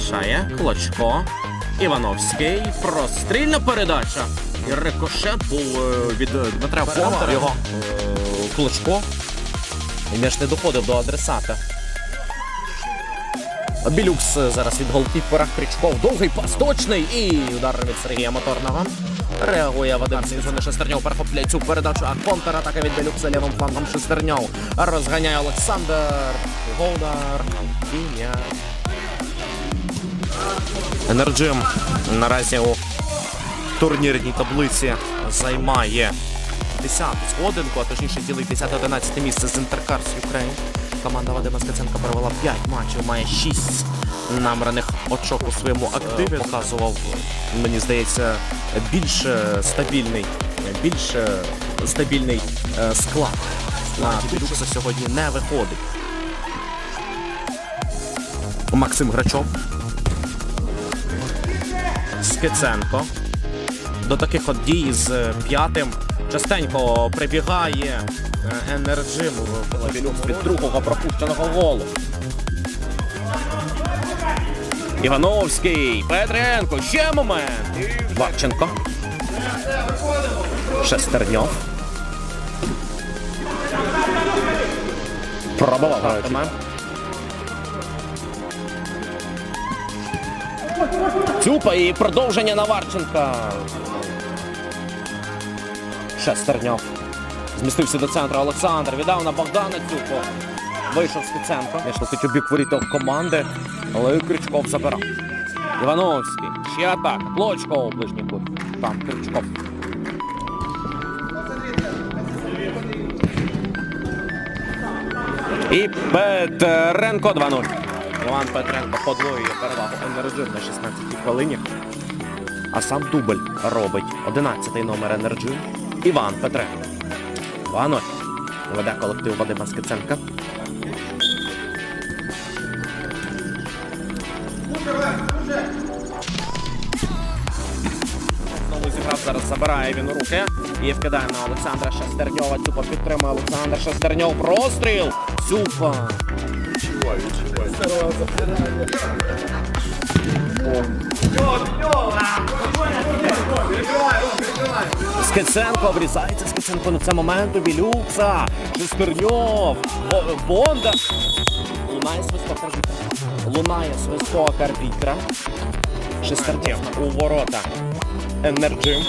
залишає. Клочко. Івановський. Прострільна передача. І рикошет був е, від е, Дмитра Фонтера. Його е, Клочко. І м'яч не доходив до адресата. Білюкс зараз від голкіпера Кричков. Довгий пас точний і удар від Сергія Моторного. Реагує Вадим Сізони Шестерньов. Перехопляє цю передачу. А контратака від Білюкса лівим флангом Шестерньов. Розганяє Олександр. Голдар. І. Енерджим наразі у турнірній таблиці займає 10-ту сходинку, а точніше ділить 10-11 місце з Інтеркарс Україн. Команда Вадима Скаценка провела 5 матчів, має 6 намраних очок у своєму активі. Показував, мені здається, більш стабільний, більш стабільний е, склад. На Білюкса сьогодні не виходить. Максим Грачов. Скиценко. До таких от дій з е, п'ятим частенько прибігає е, енерджим Білюкс від другого пропущеного голу. Івановський, Петренко, ще момент. Варченко. Шестерньов. Пробував Цюпа і продовження на Варченка. Шестерньов. Змістився до центру Олександр. Віддав на Богдана Цюпу. Вийшов Скиценко. Між летить у бік воріток команди, але Крючков забирав. Івановський. Ще атака. Клочко у ближній кут. Там Крючков. І Петренко 2-0. Іван Петренко подвоює перевагу енерджим на 16-й хвилині. А сам дубль робить 11-й номер енерджим Іван Петренко. 2-0. Веде колектив Вадима Скиценка. Знову зіграв, зараз забирає він руки. І вкидає на Олександра Шестерньова. Цюпа підтримує Олександр Шестерньов. Простріл! Цюпа! Скиценко обрізається Скиценко на це моменту. Білюкса, Шестерньов, Бо- Бондар. Лунає свисток арбітра. Лунає свисток арбітра. Шестерньов у ворота. Енерджим.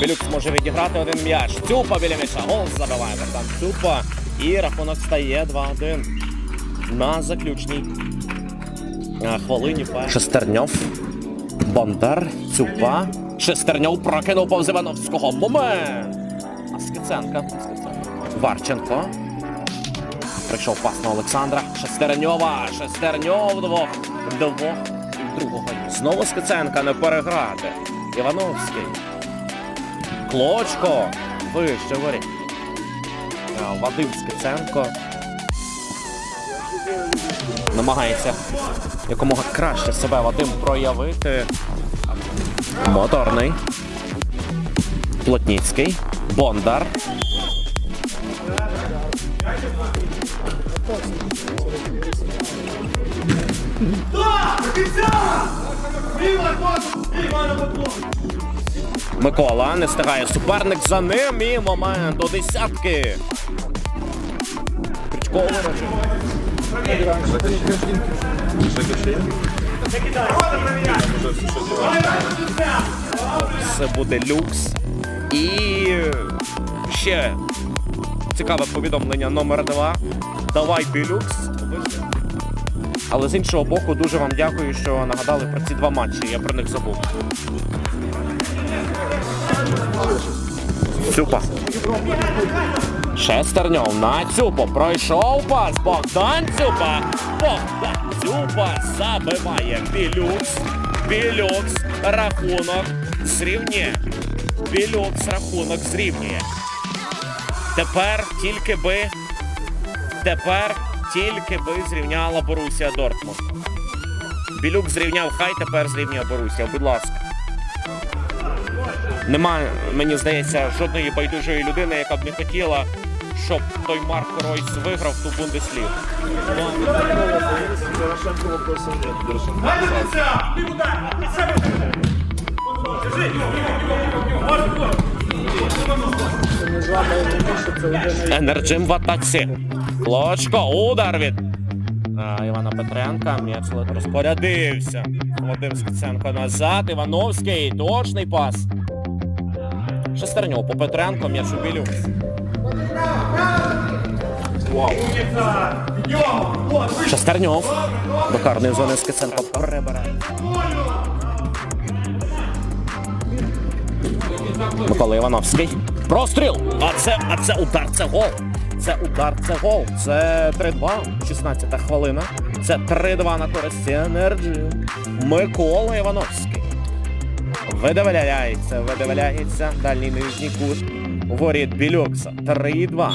Білюкс може відіграти один м'яч. Цюпа біля м'яча. Гол забиває Богдан Цюпа. І рахунок стає 2-1. На заключній е, хвилині. Шестерньов. Бондар, Цюпа. Шестерньов прокинув повз Івановського. Момент! Скиценка. Скиценка. Варченко. Прийшов пас на Олександра. Шестерньова. Шестерньов двох. Двох. І другого. Знову Скиценка не переграти. Івановський. Клочко. Вище воріт. Вадим Скиценко. Намагається якомога краще себе Вадим проявити. Моторний. Плотніцький. Бондар. Микола не стигає суперник за ним і момент у десятки. Крючково. Це буде люкс. І ще цікаве повідомлення номер два. Давай білюкс. Але з іншого боку, дуже вам дякую, що нагадали про ці два матчі. Я про них забув. Цюпа. Шестерньов на Цюпу. Пройшов пас. Богдан Цюпа. Богдан Цюпа забиває Білюкс. Білюкс. Рахунок зрівнює. Білюкс рахунок зрівнює. Тепер тільки би. Тепер тільки би зрівняла Борусія Дортмунд. Білюк зрівняв, хай тепер зрівнює Борусія. Будь ласка. Нема, мені здається, жодної байдужої людини, яка б не хотіла, щоб той Марко Ройс виграв ту Бундеслігу. Енерджим в атаці. Клочко, удар від Івана Петренка. М'яч розпорядився. Вадим Скиценко назад. Івановський. Точний пас. Шестерньов по Петренко, м'яч у білю. Шестерньов. До карної зони Скиценко перебирає. Микола Івановський. Простріл! А це, а це удар, це гол. Це удар, це гол. Це 3-2, 16-та хвилина. Це 3-2 на користь Енерджі. Микола Івановський. Видавляється, видавляється. Дальній нижній кут. Воріт Білюкса. 3-2.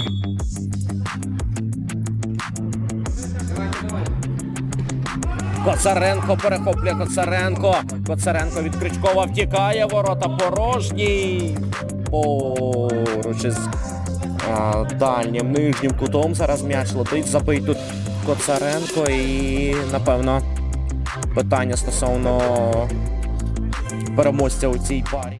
Коцаренко перехоплює Коцаренко. Коцаренко від Кричкова втікає. Ворота порожні. Поруч із а, дальнім нижнім кутом. Зараз м'яч летить. Забий тут Коцаренко. І напевно питання стосовно переможця у цій парі.